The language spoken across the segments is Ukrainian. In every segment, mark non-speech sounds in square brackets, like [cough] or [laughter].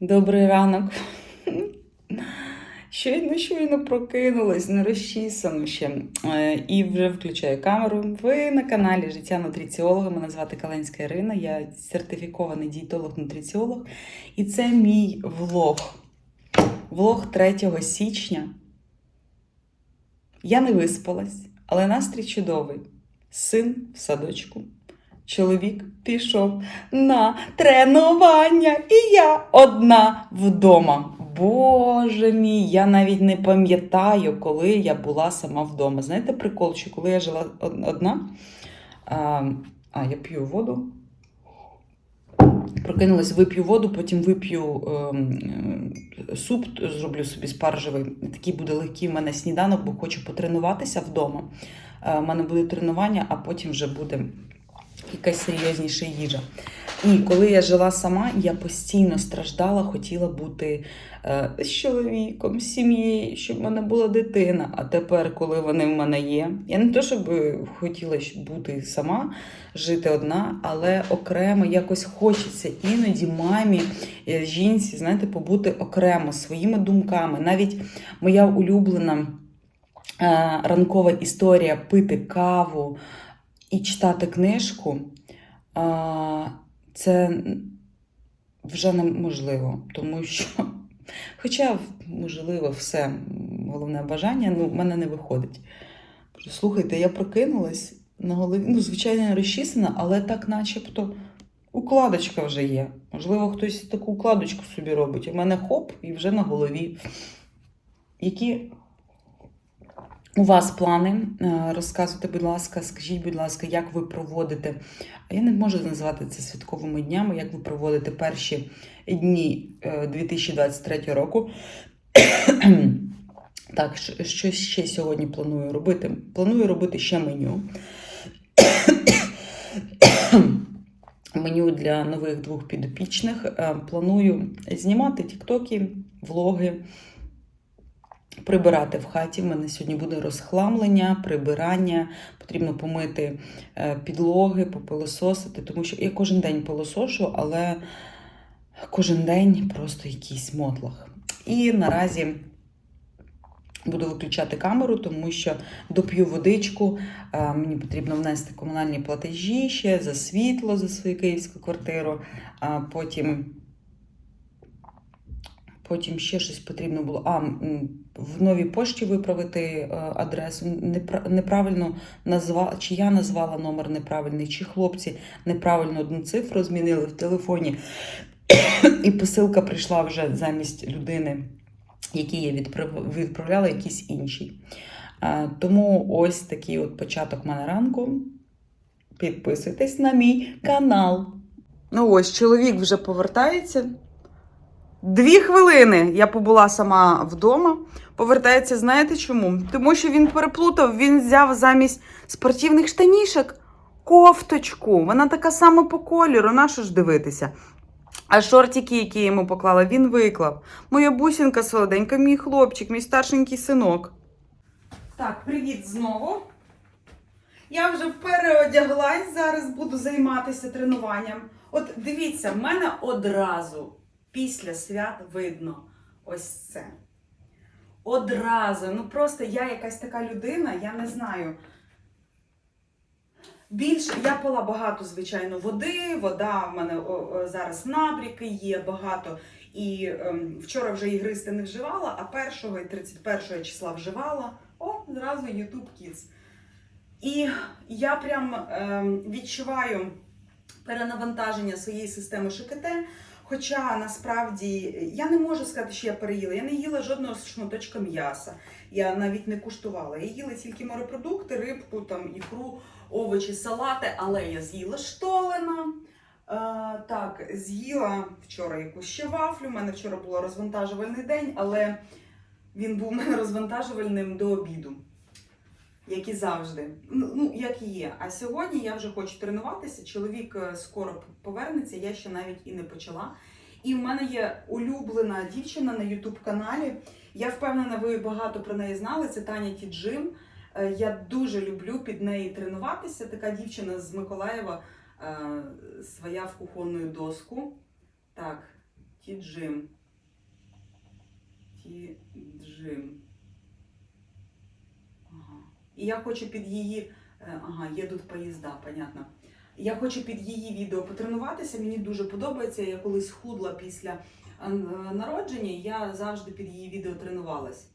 Добрий ранок. Щойно, щойно прокинулась, не розчісано ще. Е, І вже включаю камеру. Ви на каналі Життя нутриціолога. Мене звати Каленська Ірина, я сертифікований дієтолог-нутриціолог. І це мій влог. Влог 3 січня. Я не виспалась, але настрій чудовий. Син в садочку. Чоловік пішов на тренування, і я одна вдома. Боже мій, я навіть не пам'ятаю, коли я була сама вдома. Знаєте, прикол, що коли я жила одна, а, а я п'ю воду. Прокинулась, вип'ю воду, потім вип'ю е, суп, зроблю собі спаржевий. Такий буде легкий в мене сніданок, бо хочу потренуватися вдома. Е, У мене буде тренування, а потім вже буде якась серйозніша їжа. І коли я жила сама, я постійно страждала, хотіла бути е, з чоловіком, з сім'єю, щоб в мене була дитина. А тепер, коли вони в мене є, я не то, щоб хотіла бути сама, жити одна, але окремо якось хочеться іноді мамі, е, жінці, знаєте, побути окремо своїми думками. Навіть моя улюблена е, ранкова історія пити каву і читати книжку. Це вже неможливо, тому що, [laughs] хоча, можливо, все головне бажання, ну, в мене не виходить. Слухайте, я прокинулась на голові, ну, звичайно, розчісана, але так начебто укладочка вже є. Можливо, хтось таку укладочку собі робить. У мене хоп, і вже на голові. Які у вас плани? Е, Розказуйте, будь ласка, скажіть, будь ласка, як ви проводите. Я не можу назвати це святковими днями, як ви проводите перші дні е, 2023 року. [clears throat] Так, що що ще сьогодні планую робити? Планую робити ще меню. [clears throat] Меню для нових двох підопічних. Е, Планую знімати тіктоки, влоги, прибирати в хаті. В мене сьогодні буде розхламлення, прибирання. Потрібно помити е, підлоги, попилососити, тому що я кожен день пилосошу, але кожен день просто якийсь мотлах. І наразі буду виключати камеру, тому що доп'ю водичку. е, Мені потрібно внести комунальні платежі ще за світло, за свою київську квартиру. А потім, потім ще щось потрібно було. А, в новій пошті виправити е, адресу. Неправильно назвала, чи я назвала номер неправильний, чи хлопці неправильно одну цифру змінили в телефоні. І посилка прийшла вже замість людини, якій я відправляла якийсь інший. Е, Тому ось такий от початок мене ранку. Підписуйтесь на мій канал. Ну ось, чоловік вже повертається. Дві хвилини я побула сама вдома. Повертається, знаєте чому? Тому що він переплутав, він взяв замість спортивних штанішок кофточку. Вона така сама по кольору, на що ж дивитися? А шортики, які я йому поклала, він виклав. Моя бусинка солоденька, мій хлопчик, мій старшенький синок. Так, привіт знову. Я вже переодяглась, зараз буду займатися тренуванням. От дивіться, в мене одразу після свят видно ось це. Одразу. Ну просто я якась така людина, я не знаю. Більше я пила багато, звичайно, води. Вода в мене зараз набріки є багато. І ем, вчора вже і гристи не вживала, а 1 і 31 числа вживала. О, зразу YouTube Kids. І я прям ем, відчуваю перенавантаження своєї системи ШКТ. Хоча насправді я не можу сказати, що я переїла. Я не їла жодного шматочка м'яса. Я навіть не куштувала. Я їла тільки морепродукти, рибку, там, ікру, овочі, салати, але я з'їла штолена. Е, так, з'їла вчора якусь ще вафлю. У мене вчора був розвантажувальний день, але він був у мене розвантажувальним до обіду. Як і завжди. Ну, ну, як і є. А сьогодні я вже хочу тренуватися. Чоловік е, скоро повернеться, я ще навіть і не почала. І в мене є улюблена дівчина на Ютуб каналі. Я впевнена, ви багато про неї знали. Це Таня Тіджим. Е, Я дуже люблю під неї тренуватися. Така дівчина з Миколаєва е, своя в кухонну доску. Так, Ті-джим. Ті-джим. І я хочу під її. е, Ага, їдуть поїзда, понятно. Я хочу під її відео потренуватися. Мені дуже подобається. Я колись худла після е, народження, я завжди під її відео тренувалась.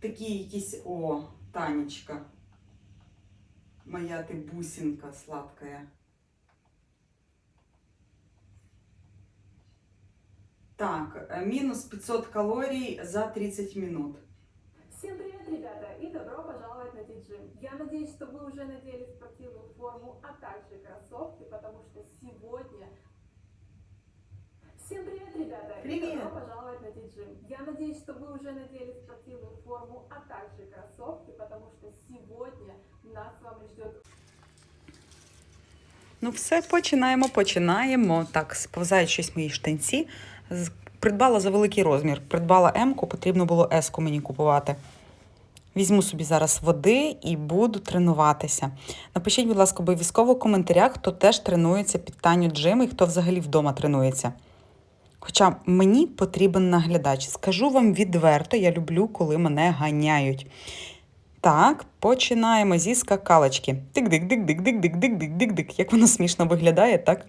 Такі якісь. О, Танечка. Моя ти бусинка сладкая. Так, э, минус 500 калорий за 30 минут. Всем привет, ребята, и добро пожаловать на Диджим. Я надеюсь, что вы уже надели спортивную форму, а также кроссовки, потому что сегодня... Всем привет, ребята, Привет. и добро пожаловать на Диджим. Я надеюсь, что вы уже надели спортивную форму, а также кроссовки, потому что сегодня нас с вами ждет Ну, все, починаємо, починаємо. Так, сповзають щось мої штанці. Придбала за великий розмір. Придбала М-ку, потрібно було С-ку мені купувати. Візьму собі зараз води і буду тренуватися. Напишіть, будь ласка, обов'язково в коментарях, хто теж тренується під Таню Джим і хто взагалі вдома тренується. Хоча мені потрібен наглядач. Скажу вам відверто, я люблю, коли мене ганяють. Так, починаємо зі скакалочки. Тик-дик-дик-дик-дик-дик-дик-дик-дик. Як воно смішно виглядає, так?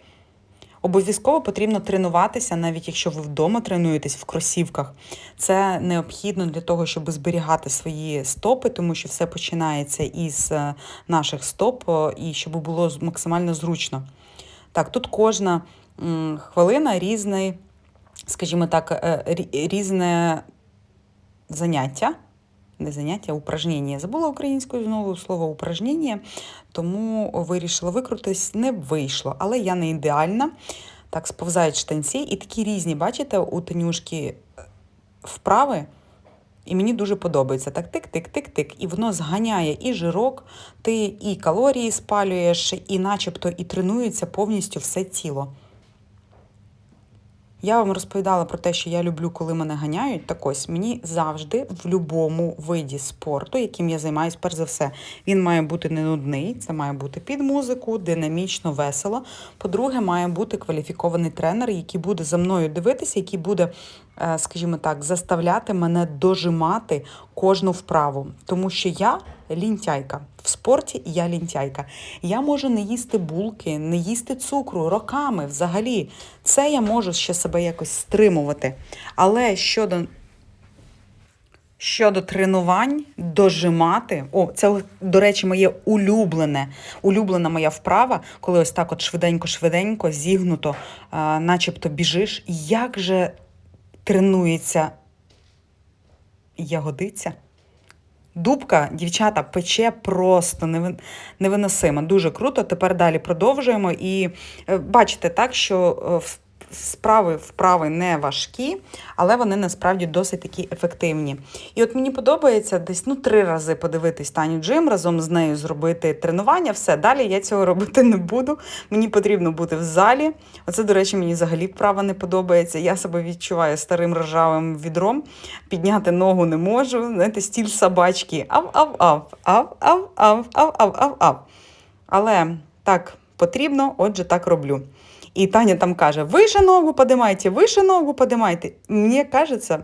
Обов'язково потрібно тренуватися, навіть якщо ви вдома тренуєтесь в кросівках. Це необхідно для того, щоб зберігати свої стопи, тому що все починається із е, наших стоп, і щоб було максимально зручно. Так, тут кожна хвилина різний, скажімо так, е, різне заняття. Не заняття, а упражнення. Забула українською знову слово упражнення, тому вирішила викрутитись, не вийшло. Але я не ідеальна. Так, сповзають штанці, і такі різні, бачите, у Танюшки е, вправи. І мені дуже подобається. Так тик-тик-тик-тик. І воно зганяє і жирок, ти і калорії спалюєш, і начебто і тренується повністю все тіло. Я вам розповідала про те, що я люблю, коли мене ганяють. Так ось мені завжди в будь-якому виді спорту, яким я займаюся, перш за все, він має бути не нудний, це має бути під музику, динамічно, весело. По-друге, має бути кваліфікований тренер, який буде за мною дивитися, який буде, скажімо так, заставляти мене дожимати кожну вправу. Тому що я лінтяйка. В спорті я лінтяйка. Я можу не їсти булки, не їсти цукру роками взагалі. Це я можу ще себе якось стримувати. Але щодо, щодо тренувань, дожимати, о, це, до речі, моє улюблене, улюблена моя вправа, коли ось так от швиденько-швиденько, зігнуто, а, начебто біжиш. Як же тренується ягодиця? Дубка, дівчата, пече просто невин- невиносимо. Дуже круто. Тепер далі продовжуємо. І е, бачите, так, що е, в- справи вправи не важкі, але вони насправді досить такі ефективні. І от мені подобається десь ну, три рази подивитись Таню Джим, разом з нею зробити тренування. Все, далі я цього робити не буду. Мені потрібно бути в залі. Оце, до речі, мені взагалі вправа не подобається. Я себе відчуваю старим ржавим відром підняти ногу не можу. Знаєте, стіль собачки. Ав-ав-ав, ав-ав-ав, ав-ав-ав-ав. Але так потрібно, отже, так роблю. І Таня там каже: вище ногу подимайте, вище ногу подимайте. Мені кажеться,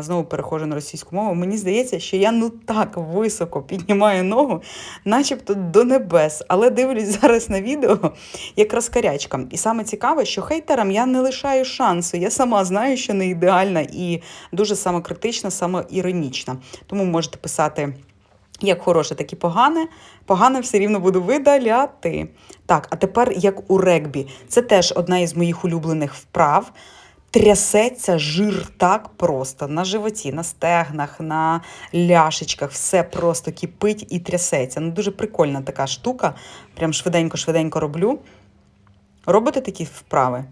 знову перехожу на російську мову, мені здається, що я ну так високо піднімаю ногу, начебто до небес. Але дивлюсь зараз на відео, як розкарячка. І саме цікаве, що хейтерам я не лишаю шансу. Я сама знаю, що не ідеальна і дуже самокритична, самоіронічна. Тому можете писати. Як хороше, так і погане. Погане все рівно буду видаляти. Так, а тепер як у регбі. Це теж одна із моїх улюблених вправ. Трясеться жир так просто на животі, на стегнах, на ляшечках. Все просто кипить і трясеться. Ну, дуже прикольна така штука. Прям швиденько-швиденько роблю. Робите такі вправи?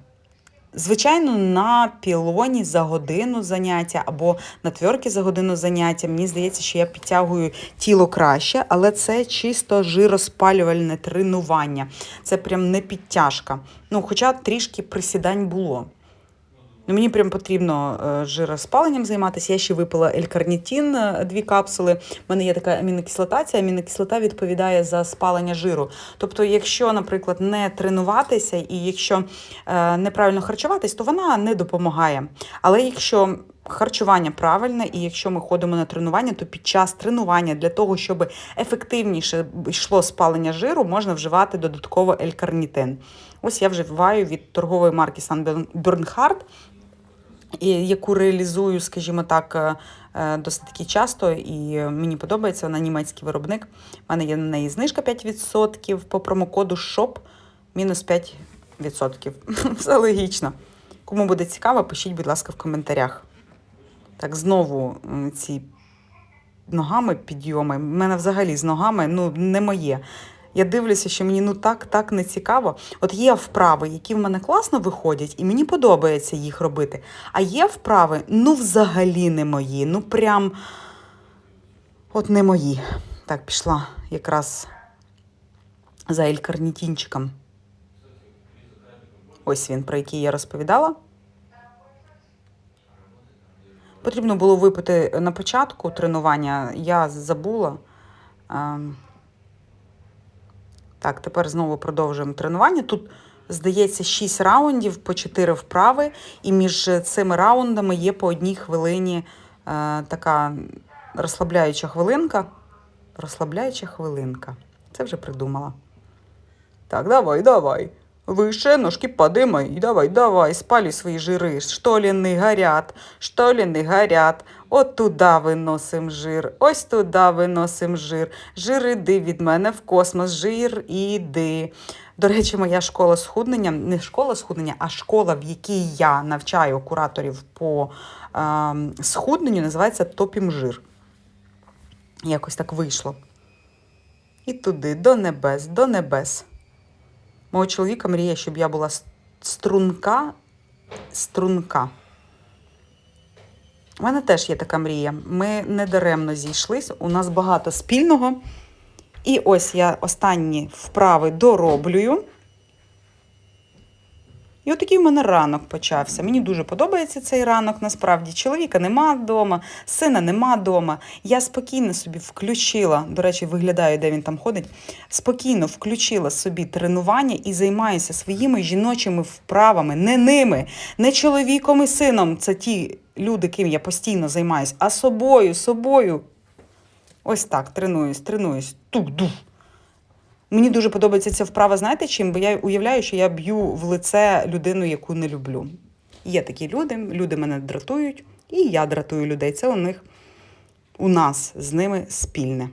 Звичайно, на пілоні за годину заняття або на тверки за годину заняття. Мені здається, що я підтягую тіло краще, але це чисто жироспалювальне тренування. Це прям не підтяжка. Ну, хоча трішки присідань було. Ну, мені прям потрібно е, жироспаленням займатися. Я ще випила елькарнітін, е, дві капсули. У мене є така амінокислота. Ця амінокислота відповідає за спалення жиру. Тобто, якщо, наприклад, не тренуватися і якщо е, неправильно харчуватись, то вона не допомагає. Але якщо харчування правильне, і якщо ми ходимо на тренування, то під час тренування для того, щоб ефективніше йшло спалення жиру, можна вживати додатково елькарнітин. Ось я вживаю від торгової марки Сан Бернхард, яку реалізую, скажімо так, е, е, досить таки часто, і мені подобається, вона німецький виробник. У мене є на неї знижка 5% по промокоду SHOP мінус 5%. [laughs] Все логічно. Кому буде цікаво, пишіть, будь ласка, в коментарях. Так, знову ці ногами підйоми. У мене взагалі з ногами ну, не моє. Я дивлюся, що мені ну так, так не цікаво. От є вправи, які в мене класно виходять, і мені подобається їх робити. А є вправи, ну взагалі не мої. Ну прям от не мої. Так, пішла якраз за елькарнітінчиком. Ось він, про який я розповідала. Потрібно було випити на початку тренування. Я забула. Так, тепер знову продовжуємо тренування. Тут, здається, 6 раундів по 4 вправи, і між цими раундами є по одній хвилині е, така розслабляюча хвилинка. Розслабляюча хвилинка. Це вже придумала. Так, давай, давай. Выше, ножки подымай, давай, давай, спали свої жири. Штоліни горять, штоліни горять. От туди виносим жир, ось туди виносим жир. Жир іди від мене в космос, жир іди. До речі, моя школа схуднення, не школа схуднення, а школа, в якій я навчаю кураторів по ем, схудненню, називається Топім жир. Якось так вийшло. І туди, до небес, до небес. Мого чоловіка мріє, щоб я була струнка. Струнка. У мене теж є така мрія. Ми не даремно зійшлись, у нас багато спільного. І ось я останні вправи дороблюю. І отакий в мене ранок почався. Мені дуже подобається цей ранок, насправді. Чоловіка нема вдома, сина нема вдома. Я спокійно собі включила, до речі, виглядаю, де він там ходить. Спокійно включила собі тренування і займаюся своїми жіночими вправами, не ними, не чоловіком і сином. Це ті люди, ким я постійно займаюся, а собою, собою. Ось так, тренуюсь, тренуюсь. Тук-дух. Мені дуже подобається ця вправа, знаєте чим? Бо я уявляю, що я б'ю в лице людину, яку не люблю. Є такі люди, люди мене дратують, і я дратую людей. Це у них у нас з ними спільне.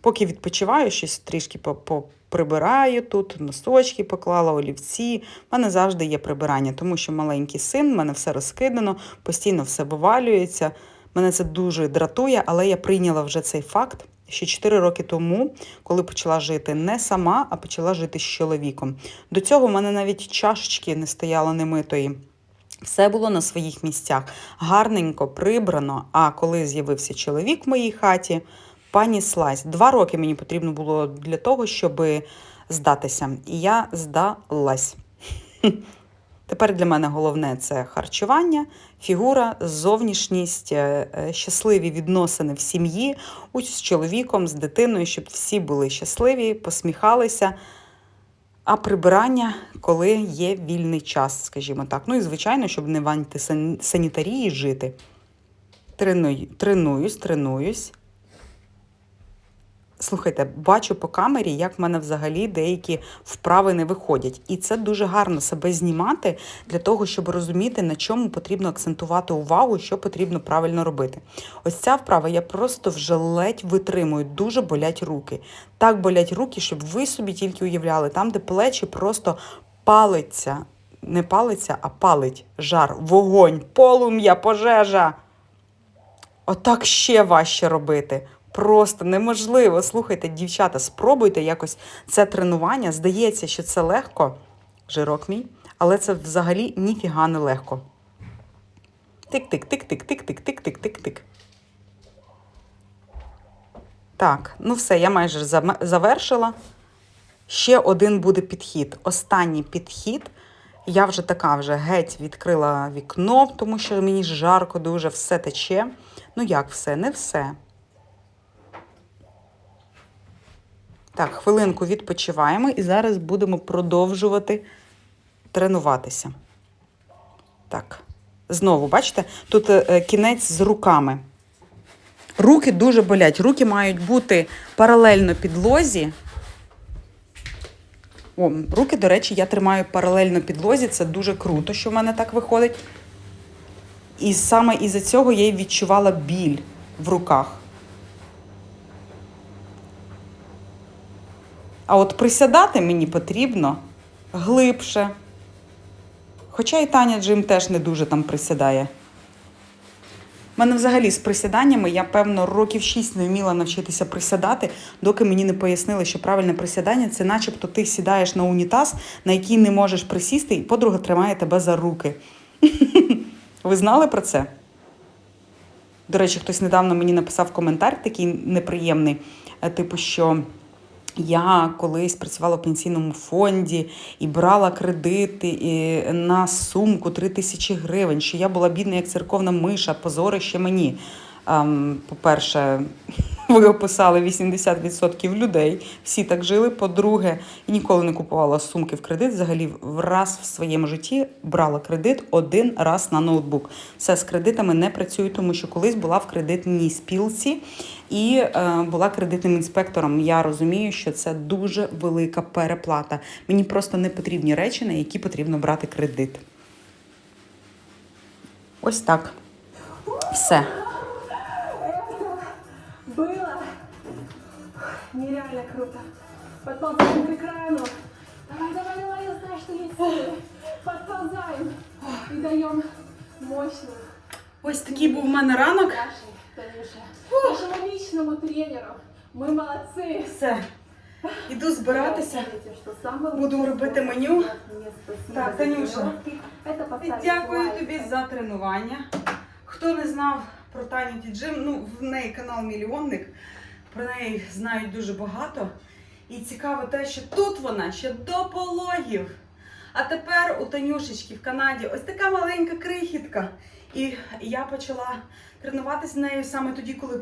Поки відпочиваю, щось трішки поприбираю тут, носочки поклала, олівці. У мене завжди є прибирання, тому що маленький син, в мене все розкидано, постійно все вивалюється. Мене це дуже дратує, але я прийняла вже цей факт ще 4 роки тому, коли почала жити не сама, а почала жити з чоловіком. До цього в мене навіть чашечки не стояло немитої. Все було на своїх місцях, гарненько прибрано. А коли з'явився чоловік в моїй хаті, пані Слась, два роки мені потрібно було для того, щоб здатися. І я здалась. [laughs] Тепер для мене головне це харчування, фігура, зовнішність, е, е, щасливі відносини в сім'ї, з чоловіком, з дитиною, щоб всі були щасливі, посміхалися. А прибирання, коли є вільний час, скажімо так. Ну і звичайно, щоб не в антисанітарії жити. Треную, тренуюсь, тренуюсь. Слухайте, бачу по камері, як в мене взагалі деякі вправи не виходять. І це дуже гарно себе знімати для того, щоб розуміти, на чому потрібно акцентувати увагу, що потрібно правильно робити. Ось ця вправа я просто вже ледь витримую, дуже болять руки. Так болять руки, щоб ви собі тільки уявляли, там, де плечі просто палиться, не палиться, а палить жар, вогонь, полум'я, пожежа. Отак ще важче робити. Просто неможливо. Слухайте, дівчата, спробуйте якось це тренування. Здається, що це легко, жирок мій, але це взагалі ніфіга не легко. Тик-тик-тик-тик-тик-тик-тик-тик-тик-тик. Так, ну все, я майже завершила. Ще один буде підхід. Останній підхід Я вже така вже геть відкрила вікно, тому що мені жарко дуже, все тече. Ну як все? Не все. Так, хвилинку відпочиваємо і зараз будемо продовжувати тренуватися. Так, знову, бачите, тут е, кінець з руками. Руки дуже болять. Руки мають бути паралельно підлозі. О, руки, до речі, я тримаю паралельно підлозі. Це дуже круто, що в мене так виходить. І саме із-за цього я й відчувала біль в руках. А от присядати мені потрібно глибше. Хоча і Таня Джим теж не дуже там присідає. У мене взагалі з присіданнями я, певно, років 6 не вміла навчитися присідати, доки мені не пояснили, що правильне присідання це начебто ти сідаєш на унітаз, на який не можеш присісти, і подруга тримає тебе за руки. [laughs] Ви знали про це? До речі, хтось недавно мені написав коментар такий неприємний, е, типу, що я колись працювала в пенсійному фонді і брала кредити і на сумку 3 тисячі гривень, що я була бідна як церковна миша, позорище мені. Ем, по-перше, ви описали 80% людей, всі так жили. По-друге, ніколи не купувала сумки в кредит. Взагалі, раз в своєму житті брала кредит один раз на ноутбук. Все з кредитами не працюю, тому що колись була в кредитній спілці і е, була кредитним інспектором. Я розумію, що це дуже велика переплата. Мені просто не потрібні речі, на які потрібно брати кредит. Ось так. Все. нереально круто. Подползаем к экрану. Давай, давай, давай, я знаю, что есть силы. Подползаем и даем мощную Ось такий був у мене ранок. нашей, Танюше, нашему личному тренеру. Мы молодцы. Все. Іду збиратися. Помните, что самый Буду лучший робити способ меню. сказать мне спасибо Так, за Танюша. тренировки – Это поставить Дякую лайк. тобі за тренування. Хто не знав про Таню Діджим, ну в неї канал Мільйонник. Про неї знають дуже багато. І цікаво те, що тут вона ще до пологів. А тепер у Танюшечки в Канаді ось така маленька крихітка. І я почала тренуватися з нею саме тоді, коли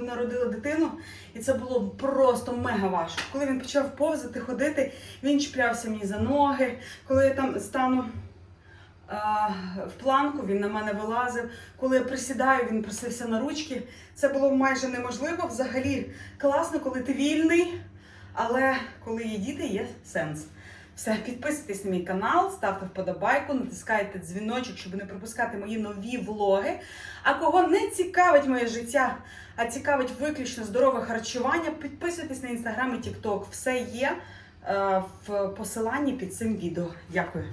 народила дитину. І це було просто мега важко. Коли він почав повзати, ходити, він чіплявся мені за ноги. Коли я там стану в планку, він на мене вилазив. Коли я присідаю, він просився на ручки. Це було майже неможливо. Взагалі класно, коли ти вільний, але коли є діти, є сенс. Все, підписуйтесь на мій канал, ставте вподобайку, натискайте дзвіночок, щоб не пропускати мої нові влоги. А кого не цікавить моє життя, а цікавить виключно здорове харчування, підписуйтесь на інстаграм і тікток. Все є е, в посиланні під цим відео. Дякую.